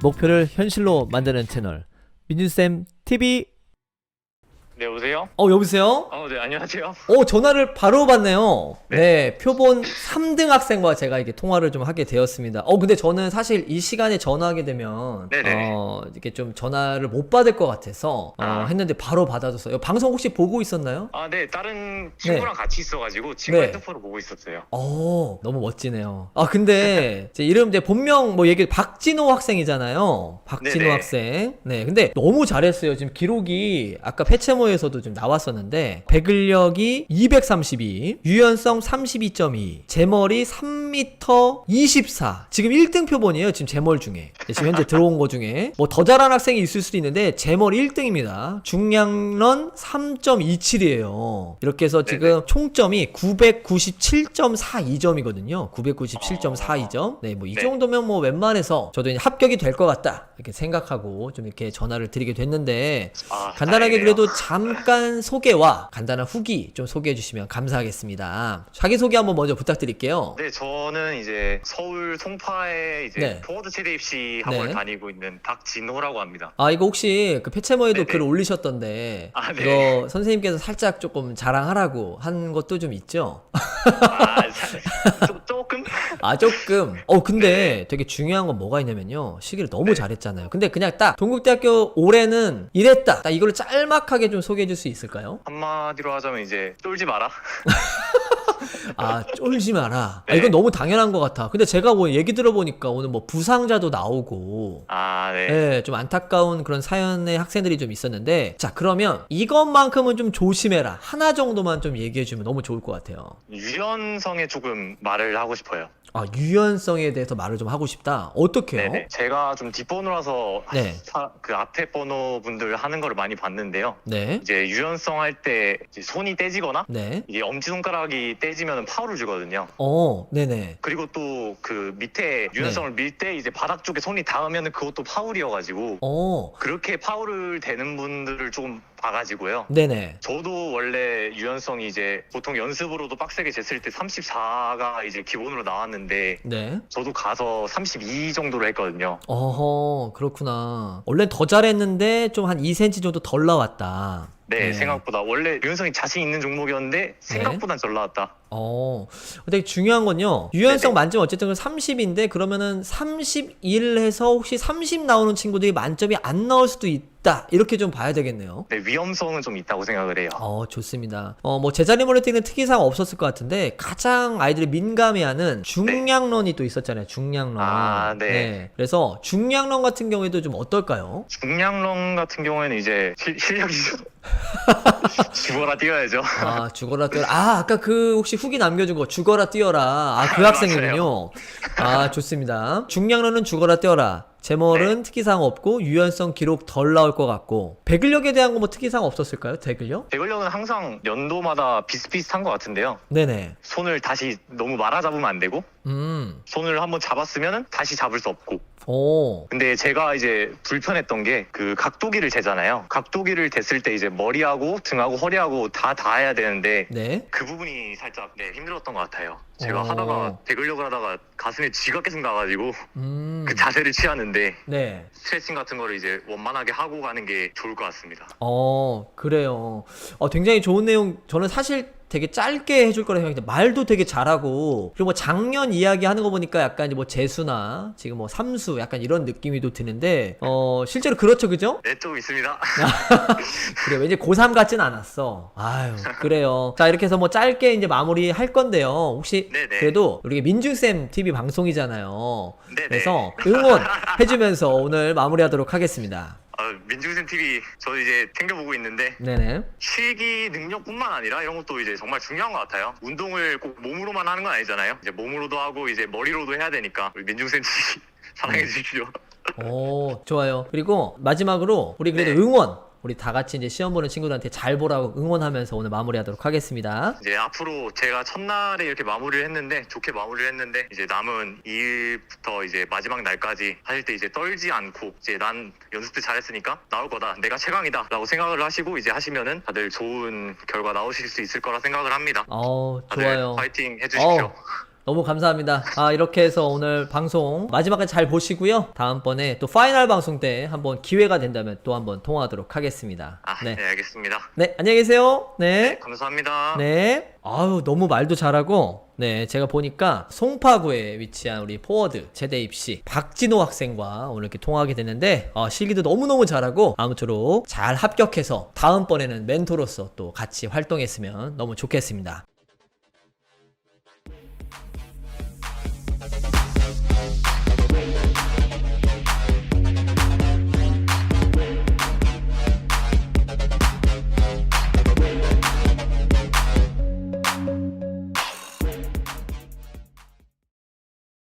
목표를 현실로 만드는 채널. 민준쌤 TV 네, 오세요? 어 여보세요? 어, 네, 안녕하세요. 어 전화를 바로 받네요 네 표본 3등 학생과 제가 이렇게 통화를 좀 하게 되었습니다 어 근데 저는 사실 이 시간에 전화하게 되면 네네. 어 이렇게 좀 전화를 못 받을 것 같아서 어, 아. 했는데 바로 받아줬어요 방송 혹시 보고 있었나요? 아, 네, 다른 친구랑 같이 있어가지고 친구 네. 핸드폰을 보고 있었어요. 어 너무 멋지네요. 아 근데 제 이름 제 본명 뭐 얘기 박진호 학생이잖아요. 박진호 네네. 학생. 네 근데 너무 잘했어요. 지금 기록이 아까 패체모 에서도 좀 나왔었는데 배근력이 232, 유연성 32.2, 제머리 3m 24. 지금 1등 표본이에요. 지금 제멀 중에 네, 지금 현재 들어온 거 중에 뭐 더 잘한 학생이 있을 수도 있는데 제멀 1등입니다. 중량런 3.27이에요. 이렇게 해서 지금 총점이 997.42점이거든요. 997.42점. 네, 뭐이 네. 정도면 뭐 웬만해서 저도 합격이 될 것 같다. 이렇게 생각하고 좀 이렇게 전화를 드리게 됐는데 아, 간단하게 다행이네요. 그래도 잠깐 소개와 간단한 후기 좀 소개해 주시면 감사하겠습니다. 자기 소개 한번 먼저 부탁드릴게요. 네, 저는 이제 서울 송파에 이제 네. 포워드 체대 입시 학원을 네. 다니고 있는 박진호라고 합니다. 아 이거 혹시 그 패체머에도 네네. 글 올리셨던데 아, 네. 이거 선생님께서 살짝 조금 자랑하라고 한 것도 좀 있죠? 아, 사- 조, 조금? 아 조금 어 근데 네. 되게 중요한 건 뭐가 있냐면요 시기를 너무 잘했잖아요 근데 그냥 딱 동국대학교 올해는 이랬다 딱 이걸로 짤막하게 좀 소개해 줄 수 있을까요? 한마디로 하자면 이제 쫄지 마라. 아 쫄지 마라 아, 네. 이건 너무 당연한 것 같아 근데 제가 뭐 얘기 들어보니까 오늘 뭐 부상자도 나오고 아, 네. 네, 좀 안타까운 그런 사연의 학생들이 좀 있었는데 자 그러면 이것만큼은 좀 조심해라 하나 정도만 좀 얘기해 주면 너무 좋을 것 같아요 유연성에 조금 말을 하고 싶어요. 아 유연성에 대해서 말을 좀 하고 싶다 어떻게요? 네네. 제가 좀 뒷번호라서 네. 사- 그 앞에 번호 분들 하는 거를 많이 봤는데요. 네, 이제 유연성 할 때 손이 떼지거나 네, 이게 엄지 손가락이 떼지면 파울을 주거든요. 어, 네네. 그리고 또 그 밑에 유연성을 밀 때 이제 바닥 쪽에 손이 닿으면 그것도 파 울이어가지고 어, 그렇게 파울을 되는 분들을 조금 봐가지고요. 네네. 저도 원래 유연성이 이제 보통 연습으로도 빡세게 쟀을 때 34가 이제 기본으로 나왔는데 네. 저도 가서 32 정도로 했거든요. 어허, 그렇구나. 원래 더 잘했는데 좀 한 2cm 정도 덜 나왔다. 네, 생각보다 원래 유연성이 자신 있는 종목이었는데 생각보다 덜 나왔다. 어, 근데 중요한 건요. 유연성 네네. 만점 어쨌든 30인데 그러면은 31 해서 혹시 30 나오는 친구들이 만점이 안 나올 수도 있다. 이렇게 좀 봐야 되겠네요. 네, 위험성은 좀 있다고 생각을 해요. 어, 좋습니다. 어, 뭐, 제자리 모니터링은 특이사항 없었을 것 같은데, 가장 아이들이 민감해하는 중량론이 또 있었잖아요. 중량론. 아, 네. 그래서 중량론 같은 경우에도 좀 어떨까요? 중량론 같은 경우에는 이제 실, 실력이 죽어라 뛰어야죠. 아, 죽어라 뛰어라. 아, 아까 그 혹시 후기 남겨준 거 죽어라 뛰어라. 아, 그 아, 학생이군요. 아, 좋습니다. 중량론은 죽어라 뛰어라. 제멀은 특이사항 없고 유연성 기록 덜 나올 것 같고 배근력에 대한 거 뭐 특이사항 없었을까요? 대근력? 대근력은 항상 연도마다 비슷비슷한 것 같은데요. 네네. 손을 다시 너무 말아 잡으면 안 되고 음. 손을 한번 잡았으면 다시 잡을 수 없고. 오. 근데 제가 이제 불편했던 게 그 각도기를 재잖아요. 각도기를 댔을 때 이제 머리하고 등하고 허리하고 다 닿아야 되는데 네. 그 부분이 살짝 네, 힘들었던 것 같아요. 제가 오. 하다가 대근력을 하다가 가슴에 쥐가 계속 나가지고 음. 그 자세를 취하는데 네. 스트레칭 같은 거를 이제 원만하게 하고 가는 게 좋을 것 같습니다. 어, 그래요. 어, 굉장히 좋은 내용. 저는 사실 되게 짧게 해줄 거라 생각했는데 말도 되게 잘하고 그리고 뭐 작년 이야기 하는 거 보니까 약간 이제 뭐 재수나 지금 뭐 삼수 약간 이런 느낌이 또 드는데 어 실제로 그렇죠 그죠? 네, 좀 있습니다. 그래 왠지 고3 같진 않았어 아유 그래요 자 이렇게 해서 뭐 짧게 이제 마무리 할 건데요 혹시 네네. 그래도 우리 민중쌤 TV 방송이잖아요 네네. 그래서 응원 해주면서 오늘 마무리하도록 하겠습니다 아, 민중생 TV 저 이제 챙겨보고 있는데 네네 실기 능력뿐만 아니라 이런 것도 이제 정말 중요한 것 같아요. 운동을 꼭 몸으로만 하는 건 아니잖아요. 이제 몸으로도 하고 이제 머리로도 해야 되니까 우리 민중생 TV 사랑해 주십시오. 오, 좋아요. 그리고 마지막으로 우리 그래도 네. 응원. 우리 다 같이 이제 시험 보는 친구들한테 잘 보라고 응원하면서 오늘 마무리하도록 하겠습니다. 이제 앞으로 제가 첫날에 이렇게 마무리를 했는데 좋게 마무리를 했는데 이제 남은 2일부터 이제 마지막 날까지 하실 때 이제 떨지 않고 이제 난 연습 때 잘했으니까 나올 거다 내가 최강이다라고 생각을 하시고 이제 하시면은 다들 좋은 결과 나오실 수 있을 거라 생각을 합니다. 어, 다들 좋아요. 파이팅 해주십시오. 어, 너무 감사합니다. 아, 이렇게 해서 오늘 방송 마지막까지 잘 보시고요. 다음번에 또 파이널 방송 때 한번 기회가 된다면 또 한번 통화하도록 하겠습니다. 아, 네. 네, 알겠습니다. 네, 안녕히 계세요. 네. 감사합니다. 네. 아유, 너무 말도 잘하고, 네, 제가 보니까 송파구에 위치한 우리 포워드 제대 입시 박진호 학생과 오늘 이렇게 통화하게 됐는데, 어, 실기도 너무너무 잘하고, 아무쪼록 잘 합격해서 다음번에는 멘토로서 또 같이 활동했으면 너무 좋겠습니다.